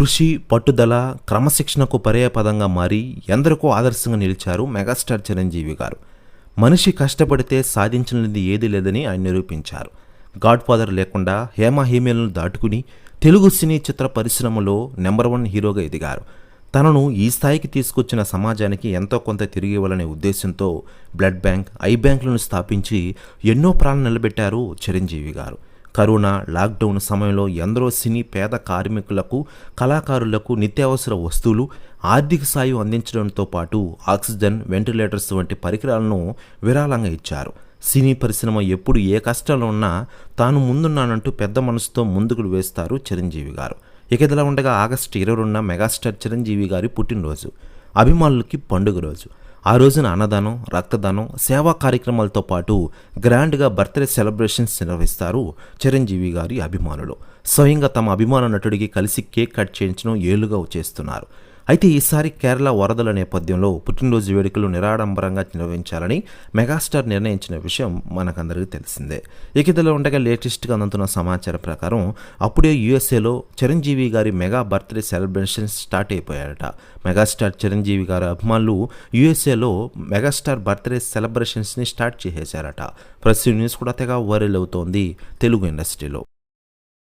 కృషి పట్టుదల క్రమశిక్షణకు పర్యాయపదంగా మారి ఎందరికో ఆదర్శంగా నిలిచారు మెగాస్టార్ చిరంజీవి గారు. మనిషి కష్టపడితే సాధించినది ఏది లేదని ఆయన నిరూపించారు. గాడ్ ఫాదర్ లేకుండా హేమ హీమేలను దాటుకుని తెలుగు సినీ చిత్ర పరిశ్రమలో నెంబర్ వన్ హీరోగా ఎదిగారు. తనను ఈ స్థాయికి తీసుకొచ్చిన సమాజానికి ఎంతో కొంత తిరిగి ఇవ్వాలనే ఉద్దేశంతో బ్లడ్ బ్యాంక్ ఐ బ్యాంకులను స్థాపించి ఎన్నో ప్రాణం నిలబెట్టారు చిరంజీవి గారు. కరోనా లాక్డౌన్ సమయంలో ఎందరో సినీ పేద కార్మికులకు కళాకారులకు నిత్యావసర వస్తువులు ఆర్థిక సాయం అందించడంతో పాటు ఆక్సిజన్ వెంటిలేటర్స్ వంటి పరికరాలను విరాళంగా ఇచ్చారు. సినీ పరిశ్రమ ఎప్పుడు ఏ కష్టాలు ఉన్నా తాను ముందున్నానంటూ పెద్ద మనసుతో ముందుకు వేస్తారు చిరంజీవి గారు. ఇక ఇదిలా ఉండగా ఆగస్టు ఇరవై రెండున మెగాస్టార్ చిరంజీవి గారి పుట్టినరోజు. అభిమానులకి పండుగ రోజు. ఆ రోజున అన్నదానం రక్తదానం సేవా కార్యక్రమాలతో పాటు గ్రాండ్గా బర్త్డే సెలబ్రేషన్స్ నిర్వహిస్తారు చిరంజీవి గారి అభిమానులు. స్వయంగా తమ అభిమాన నటుడికి కలిసి కేక్ కట్ చేయించడం ఏలుగా చేస్తున్నారు. అయితే ఈసారి కేరళ వరదల నేపథ్యంలో పుట్టినరోజు వేడుకలు నిరాడంబరంగా నిర్వహించాలని మెగాస్టార్ నిర్ణయించిన విషయం మనకందరికీ తెలిసిందే. ఇక ఇదిలో ఉండగా లేటెస్ట్గా అందుతున్న సమాచారం ప్రకారం అప్పుడే యుఎస్ఏలో చిరంజీవి గారి మెగా బర్త్డే సెలబ్రేషన్స్ స్టార్ట్ అయిపోయారట మెగాస్టార్ చిరంజీవి గారి అభిమానులు యుఎస్ఏలో మెగాస్టార్ బర్త్డే సెలబ్రేషన్స్ని స్టార్ట్ చేసేశారట. ప్రస్తుత న్యూస్ కూడా తెగ వైరల్ అవుతోంది తెలుగు ఇండస్ట్రీలో.